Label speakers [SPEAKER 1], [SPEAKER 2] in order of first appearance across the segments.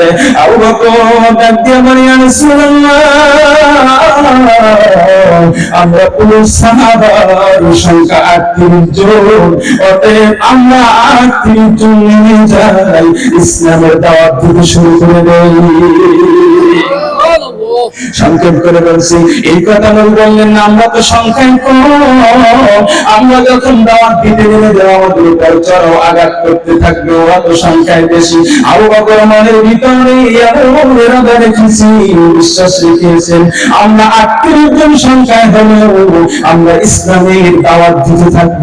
[SPEAKER 1] দেয় দিয়ে আমরা কোন সাহাবার আমরা ইসলামের দাওয়াত শুরু করে দেই। সংক্ষেপ করে বলছি, এই কথা নবী বললেন, আমরা তো কম আমরা যখন দাওয়াত দিতে গেলে দেওয়া আমাদের উপর আঘাত করতে থাকবে, ওরা তো সংখ্যায় বেশি। বকর মনের ভিতরে এরাদা রেখেছি বিশ্বাস রেখেছেন। আমরা জন সংখ্যায় হলেও আমরা ইসলামের দাওয়াত দিতে থাকব।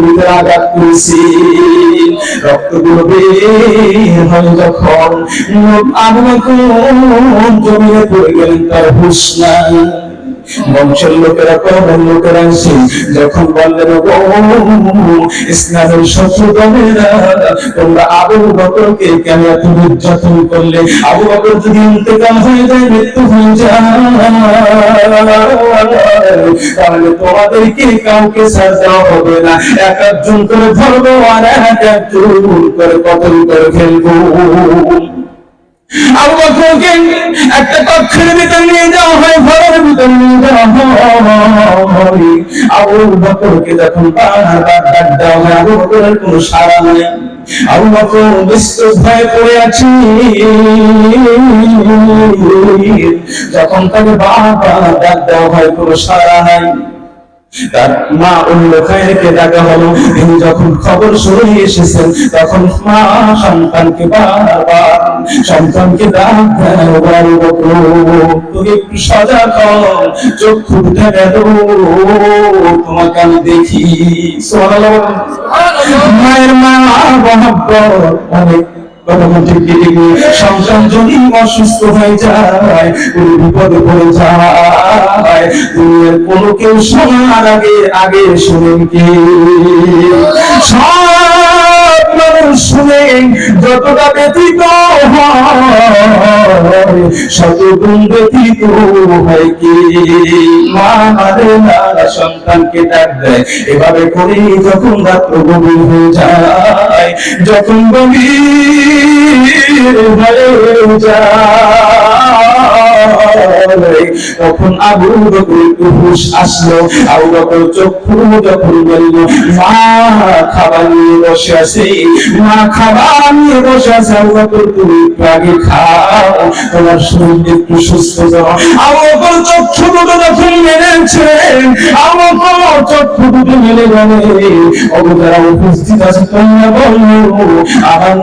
[SPEAKER 1] ভিতরে আঘাত করেছি যখন। গেলেন তার হুশ নাই। বংশের লোকেরা কমের লোকেরা এসে যখন বললেন ইসলামের শত্রু দলেরা তোমরা আবু বকরকে কেন এত নির্যাতন করলে? আবু বকর যদি ইন্তেকাল হয়ে যায়, মৃত্যু হয়ে যায়। তাহলে তোমাদেরকে কাউকে দেওয়া হবে না। এক একজন করে ধরবো আর এক একজন করে কতল করে ফেলব। বকরকে একটা কক্ষের ভিতর নিয়ে যাওয়া হয়, ঘরের ভিতর নিয়ে যাওয়া হয়। আবু বকরকে যখন বারবার ডাক দেওয়া হয়, আবু বকরের কোনো সাড়া নাই। আবু বকর ভয়ে পড়ে আছি। যখন তাকে বারবার ডাক দেওয়া হয়, কোনো সাড়া নাই। তার মা অন্য খায়কে ডাকা হলো। তিনি যখন খবর শুনে এসেছেন তখন মা সন্তানকে বারবার সন্তানকে ডাক দেয় তুমি একটু সজাগ চোখ খুলতে গেল তোমাকে আমি দেখি। মায়ের মা মহব্বত অনেক সন্তান যদি অসুস্থ হয়ে যায় বিপদে পড়ে যায় কেউ শোনার আগে আগে শুনেন কি? মা সন্তানকে দেয়, এভাবে করে যখন রাত্র গভীর হয়ে যায় যখন গভীর হয়ে যায় তখন আবু বকর হুশ আসলো। চক্ষু যখন বলল, মা খাবার নিয়ে বসে আছে, মা খাবার নিয়ে বসে আছে। তুমি আগে খাও, তোমার শরীর একটু সুস্থ যাও চক্ষু দুটো যখন মেলেছে আবু চক্ষু দুটো গেলে যারা উপস্থিত আছে তোমরা আমার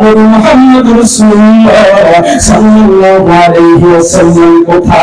[SPEAKER 1] সাল্লাল্লাহু আলাইহি ওয়াসাল্লাম কোথায়?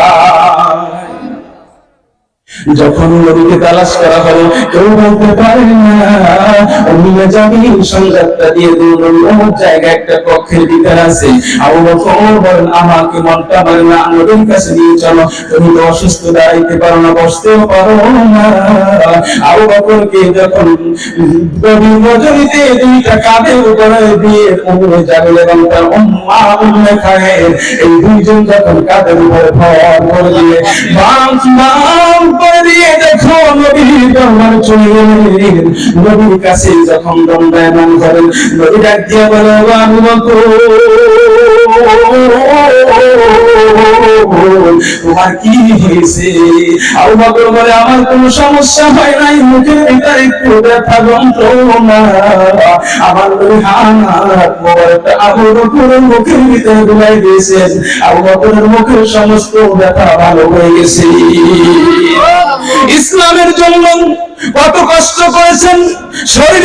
[SPEAKER 1] যখন নবীকে তালাশ করা হলো, কেউ বলতে পারে না। অমিয়া যাবি সংবাদটা দিয়ে দিল জায়গায় একটা কক্ষের ভিতর আছে। আবু আমাকে মনটা মানে না, নবীর কাছে নিয়ে চলো। তুমি তো অসুস্থ, দাঁড়াইতে পারো না, বসতেও পারো না। আবু বকরকে যখন গভীর রজনীতে দুইটা কাঁধের উপরে দিয়ে উম্মে জামিল এবং তার উম্মা উম্মে খায়ের এই দুইজন যখন কাঁধের উপরে ভর করে দিয়ে বাম বাম করে দিয়ে দেখো নবী দরবার চলে গেলেন। নবীর কাছে যখন দণ্ডায়মান করেন নবী ডাক দিয়ে বলো তোমার কি হয়েছে? আবু বকর বলে আমার কোনো সমস্যা হয় নাই মুখের ভিতরে একটু ব্যথা যন্ত্রণা আমার নবী হাত মোবারকটা আবু বকরের মুখের ভিতরে ঢুকাই দিয়েছেন আবু বকরের মুখের সমস্ত ব্যথা ভালো হয়ে গেছে। ইসলামের জন্য কত কষ্ট করেছেন? শরীর